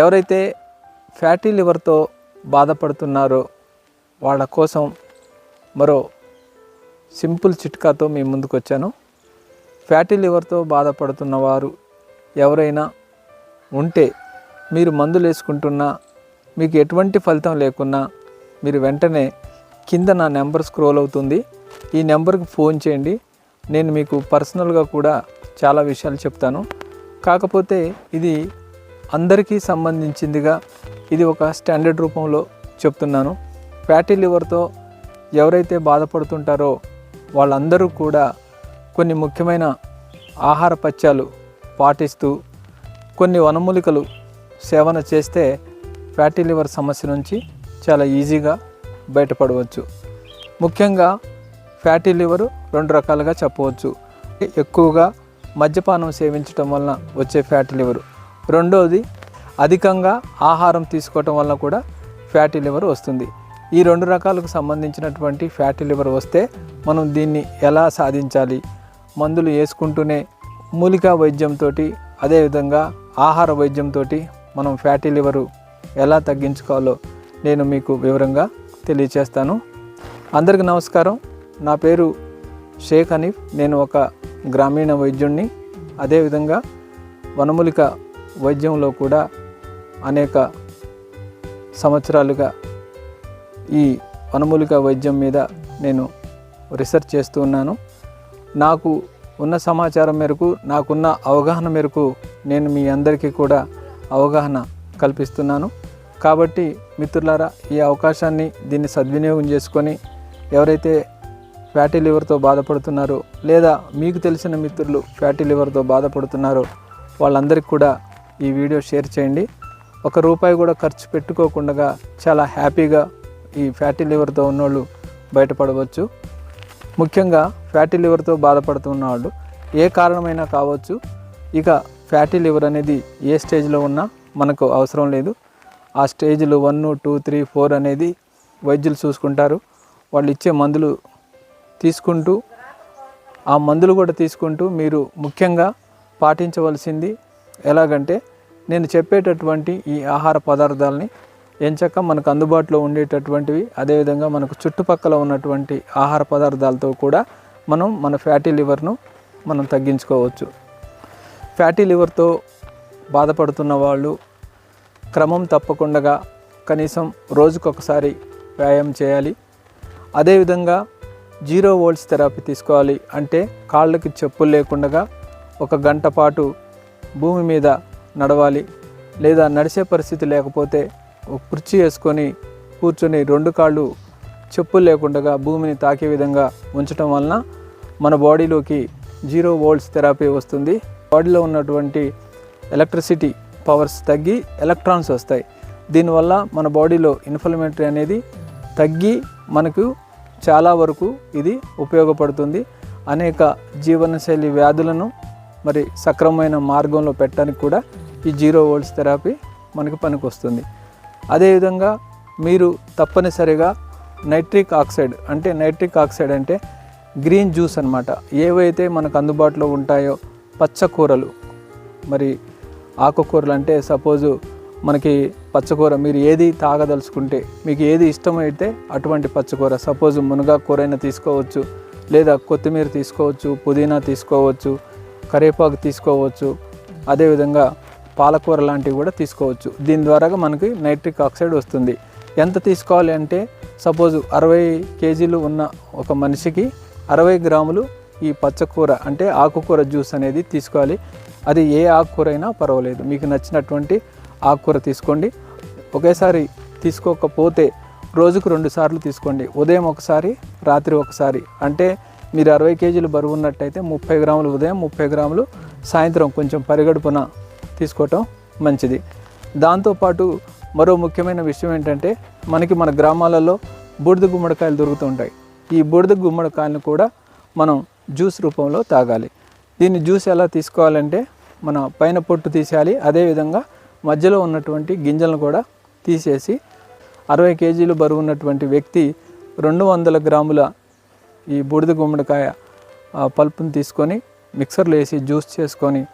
ఎవరైతే ఫ్యాటీ లివర్తో బాధపడుతున్నారో వాళ్ళ కోసం మరో సింపుల్ చిట్కాతో మీ ముందుకు వచ్చాను ఫ్యాటీ లివర్తో బాధపడుతున్న వారు ఎవరైనా ఉంటే మీరు మందులు వేసుకుంటున్నా మీకు ఎటువంటి ఫలితం లేకున్నా మీరు వెంటనే కింద నా నెంబర్ స్క్రోల్ అవుతుంది. ఈ నెంబర్కి ఫోన్ చేయండి. నేను మీకు పర్సనల్గా కూడా చాలా విషయాలు చెప్తాను. కాకపోతే ఇది అందరికీ సంబంధించిందిగా ఇది ఒక స్టాండర్డ్ రూపంలో చెప్తున్నాను. ఫ్యాటీ లివర్తో ఎవరైతే బాధపడుతుంటారో వాళ్ళందరూ కూడా కొన్ని ముఖ్యమైన ఆహార పథ్యాలు పాటిస్తూ కొన్ని వనమూలికలు సేవన చేస్తే ఫ్యాటీ లివర్ సమస్య నుంచి చాలా ఈజీగా బయటపడవచ్చు. ముఖ్యంగా ఫ్యాటీ లివర్ రెండు రకాలుగా చెప్పవచ్చు. ఎక్కువగా మద్యపానం సేవించడం వలన వచ్చే ఫ్యాటీ లివర్. రెండోది అధికంగా ఆహారం తీసుకోవటం వల్ల కూడా ఫ్యాటీ లివర్ వస్తుంది. ఈ రెండు రకాలకు సంబంధించినటువంటి ఫ్యాటీ లివర్ వస్తే మనం దీన్ని ఎలా సాధించాలి? మందులు వేసుకుంటూనే మూలికా వైద్యంతో అదేవిధంగా ఆహార వైద్యంతో మనం ఫ్యాటీ లివరు ఎలా తగ్గించుకోవాలో నేను మీకు వివరంగా తెలియచేస్తాను. అందరికీ నమస్కారం. నా పేరు షేక్ హనీఫ్. నేను ఒక గ్రామీణ వైద్యుణ్ణి. అదేవిధంగా వనమూలిక వైద్యంలో కూడా అనేక సంవత్సరాలుగా ఈ వనమూలిక వైద్యం మీద నేను రీసెర్చ్ చేస్తూ ఉన్నాను. నాకు ఉన్న సమాచారం మేరకు నాకున్న అవగాహన మేరకు నేను మీ అందరికీ కూడా అవగాహన కల్పిస్తున్నాను. కాబట్టి మిత్రులారా ఈ అవకాశాన్ని దీన్ని సద్వినియోగం చేసుకొని ఎవరైతే ఫ్యాటీ లివర్తో బాధపడుతున్నారో లేదా మీకు తెలిసిన మిత్రులు ఫ్యాటీ లివర్తో బాధపడుతున్నారో వాళ్ళందరికీ కూడా ఈ వీడియో షేర్ చేయండి. ఒక రూపాయి కూడా ఖర్చు పెట్టుకోకుండా చాలా హ్యాపీగా ఈ ఫ్యాటీ లివర్తో ఉన్నోళ్ళు బయటపడవచ్చు. ముఖ్యంగా ఫ్యాటీ లివర్తో బాధపడుతున్న వాళ్ళు ఏ కారణమైనా కావచ్చు. ఇక ఫ్యాటీ లివర్ అనేది ఏ స్టేజ్లో ఉన్నా మనకు అవసరం లేదు. ఆ స్టేజ్లు వన్ టూ త్రీ ఫోర్ అనేది వైద్యులు చూసుకుంటారు. వాళ్ళు ఇచ్చే మందులు తీసుకుంటూ ఆ మందులు కూడా తీసుకుంటూ మీరు ముఖ్యంగా పాటించవలసింది ఎలాగంటే నేను చెప్పేటటువంటి ఈ ఆహార పదార్థాలని ఎంచక్క మనకు అందుబాటులో ఉండేటటువంటివి అదేవిధంగా మనకు చుట్టుపక్కల ఉన్నటువంటి ఆహార పదార్థాలతో కూడా మనం మన ఫ్యాటీ లివర్ను మనం తగ్గించుకోవచ్చు. ఫ్యాటీ లివర్తో బాధపడుతున్న వాళ్ళు క్రమం తప్పకుండా కనీసం రోజుకొకసారి వ్యాయామం చేయాలి. అదేవిధంగా జీరో వోల్ట్స్ థెరపీ తీసుకోవాలి అంటే కాళ్ళకి చెప్పులు లేకుండా ఒక గంట పాటు భూమి మీద నడవాలి లేదా నడిచే పరిస్థితి లేకపోతే ఒక కుర్చీ వేసుకొని కూర్చొని రెండు కాళ్ళు చెప్పులు లేకుండా భూమిని తాకే విధంగా ఉంచడం వలన మన బాడీలోకి జీరో వోల్ట్స్ థెరపీ వస్తుంది. బాడీలో ఉన్నటువంటి ఎలక్ట్రిసిటీ పవర్స్ తగ్గి ఎలక్ట్రాన్స్ వస్తాయి. దీనివల్ల మన బాడీలో ఇన్ఫ్లమేటరీ అనేది తగ్గి మనకు చాలా వరకు ఇది ఉపయోగపడుతుంది. అనేక జీవనశైలి వ్యాధులను మరి సక్రమమైన మార్గంలో పెట్టడానికి కూడా ఈ జీరో వోల్ట్స్ థెరపీ మనకు పనికొస్తుంది. అదేవిధంగా మీరు తప్పనిసరిగా నైట్రిక్ ఆక్సైడ్ అంటే నైట్రిక్ ఆక్సైడ్ అంటే గ్రీన్ జ్యూస్ అనమాట ఏవైతే మనకు అందుబాటులో ఉంటాయో పచ్చకూరలు మరి ఆకుకూరలు అంటే సపోజు మనకి పచ్చకూర మీరు ఏది తాగదలుచుకుంటే మీకు ఏది ఇష్టమైతే అటువంటి పచ్చకూర సపోజ్ మునగాకూరైనా తీసుకోవచ్చు లేదా కొత్తిమీర తీసుకోవచ్చు పుదీనా తీసుకోవచ్చు కరివేపాకు తీసుకోవచ్చు. అదేవిధంగా పాలకూర లాంటివి కూడా తీసుకోవచ్చు. దీని ద్వారా మనకి నైట్రిక్ ఆక్సైడ్ వస్తుంది. ఎంత తీసుకోవాలి అంటే సపోజ్ అరవై కేజీలు ఉన్న ఒక మనిషికి అరవై గ్రాములు ఈ పచ్చకూర అంటే ఆకుకూర జ్యూస్ అనేది తీసుకోవాలి. అది ఏ ఆకుకూర అయినా పర్వాలేదు. మీకు నచ్చినటువంటి ఆకుకూర తీసుకోండి. ఒకేసారి తీసుకోకపోతే రోజుకు రెండు సార్లు తీసుకోండి. ఉదయం ఒకసారి రాత్రి ఒకసారి. అంటే మీరు అరవై కేజీలు బరువు ఉన్నట్టయితే ముప్పై గ్రాములు ఉదయం ముప్పై గ్రాములు సాయంత్రం కొంచెం పరిగడుపున తీసుకోవటం మంచిది. దాంతోపాటు మరో ముఖ్యమైన విషయం ఏంటంటే మనకి మన గ్రామాలలో బూడిద గుమ్మడికాయలు దొరుకుతూ ఉంటాయి. ఈ బూడిద గుమ్మడికాయలను కూడా మనం జ్యూస్ రూపంలో తాగాలి. దీన్ని జ్యూస్ ఎలా తీసుకోవాలంటే మన పైన పొట్టు తీసేయాలి. అదేవిధంగా మధ్యలో ఉన్నటువంటి గింజలను కూడా తీసేసి అరవై కేజీలు బరువు ఉన్నటువంటి వ్యక్తి రెండు వందల గ్రాముల ఈ బూడిద గుమ్మడికాయ పల్పును పల్పుని తీసుకొని మిక్సర్లో వేసి జ్యూస్ చేసుకొని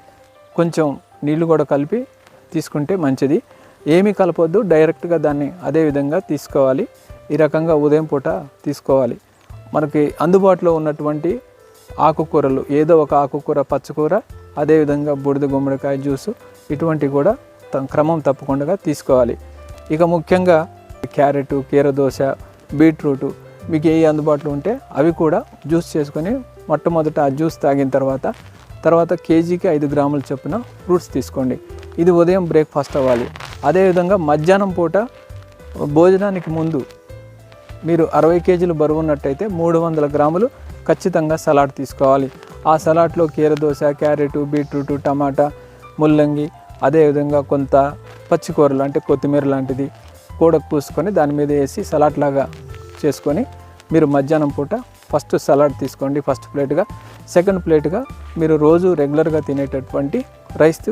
కొంచెం నీళ్ళు కూడా కలిపి తీసుకుంటే మంచిది. ఏమీ కలపొద్దు డైరెక్ట్గా దాన్ని అదే విధంగా తీసుకోవాలి. ఈ రకంగా ఉదయం పూట తీసుకోవాలి. మనకి అందుబాటులో ఉన్నటువంటి ఆకుకూరలు ఏదో ఒక ఆకుకూర పచ్చకూర అదేవిధంగా బూడిద గుమ్మడికాయ జ్యూసు ఇటువంటివి కూడా త- క్రమం తప్పకుండా తీసుకోవాలి. ఇక ముఖ్యంగా క్యారెట్ కీరదోశ బీట్రూటు మీకు ఏ అందుబాటులో ఉంటే అవి కూడా జ్యూస్ చేసుకొని మొట్టమొదట ఆ జ్యూస్ తాగిన తర్వాత తర్వాత కేజీకి ఐదు గ్రాముల చొప్పున ఫ్రూట్స్ తీసుకోండి. ఇది ఉదయం బ్రేక్ఫాస్ట్ అవ్వాలి. అదేవిధంగా మధ్యాహ్నం పూట భోజనానికి ముందు మీరు అరవై కేజీలు బరువు ఉన్నట్టయితే మూడు వందల గ్రాములు ఖచ్చితంగా సలాడ్ తీసుకోవాలి. ఆ సలాడ్లో కీరదోశ క్యారెట్ బీట్రూట్ టమాటా ముల్లంగి అదేవిధంగా కొంత పచ్చికూరలు అంటే కొత్తిమీర లాంటిది కూడకు పూసుకొని దాని మీద వేసి సలాడ్ లాగా చేసుకొని మీరు మధ్యాహ్నం పూట ఫస్ట్ సలాడ్ తీసుకోండి ఫస్ట్ ప్లేట్గా. సెకండ్ ప్లేట్గా మీరు రోజు రెగ్యులర్గా తినేటటువంటి రైస్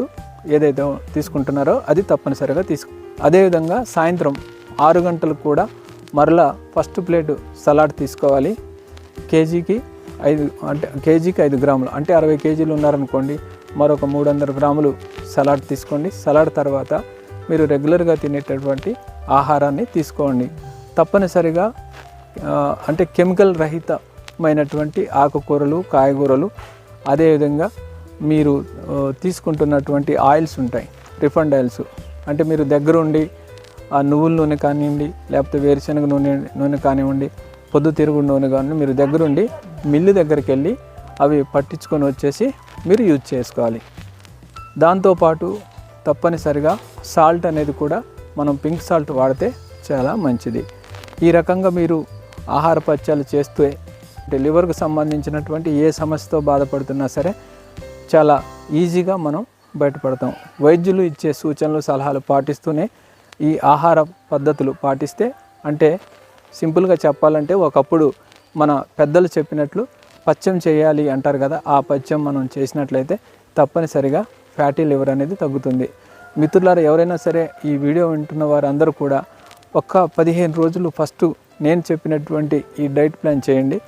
ఏదైతే తీసుకుంటున్నారో అది తప్పనిసరిగా తీసుకో. అదేవిధంగా సాయంత్రం ఆరు గంటలకు కూడా మరలా ఫస్ట్ ప్లేట్ సలాడ్ తీసుకోవాలి. కేజీకి ఐదు అంటే కేజీకి ఐదు గ్రాములు అంటే అరవై కేజీలు ఉన్నారనుకోండి మరొక మూడు వందల గ్రాములు సలాడ్ తీసుకోండి. సలాడ్ తర్వాత మీరు రెగ్యులర్గా తినేటటువంటి ఆహారాన్ని తీసుకోండి. తప్పనిసరిగా అంటే కెమికల్ రహితమైనటువంటి ఆకుకూరలు కాయగూరలు అదేవిధంగా మీరు తీసుకుంటున్నటువంటి ఆయిల్స్ ఉంటాయి రిఫండ్ ఆయిల్స్. అంటే మీరు దగ్గరుండి ఆ నువ్వుల నూనె కానివ్వండి లేకపోతే వేరుశనగ నూనె నూనె కానివ్వండి పొద్దుతిరుగుడు నూనె కానివ్వండి మీరు దగ్గరుండి మిల్లు దగ్గరికి వెళ్ళి అవి పట్టించుకొని వచ్చేసి మీరు యూజ్ చేసుకోవాలి. దాంతోపాటు తప్పనిసరిగా సాల్ట్ అనేది కూడా మనం పింక్ సాల్ట్ వాడితే చాలా మంచిది. ఈ రకంగా మీరు ఆహార పత్యాలు చేస్తూ అంటే లివర్కు సంబంధించినటువంటి ఏ సమస్యతో బాధపడుతున్నా సరే చాలా ఈజీగా మనం బయటపడతాం. వైద్యులు ఇచ్చే సూచనలు సలహాలు పాటిస్తూనే ఈ ఆహార పద్ధతులు పాటిస్తే అంటే సింపుల్గా చెప్పాలంటే ఒకప్పుడు మన పెద్దలు చెప్పినట్లు పచ్చం చేయాలి అంటారు కదా ఆ పచ్చం మనం చేసినట్లయితే తప్పనిసరిగా ఫ్యాటీ లివర్ అనేది తగ్గుతుంది. మిత్రులారా ఎవరైనా సరే ఈ వీడియో వింటున్న వారందరూ కూడా ఒక్క పదిహేను రోజులు ఫస్ట్ నేను చెప్పినటువంటి ఈ డైట్ ప్లాన్ చేయండి.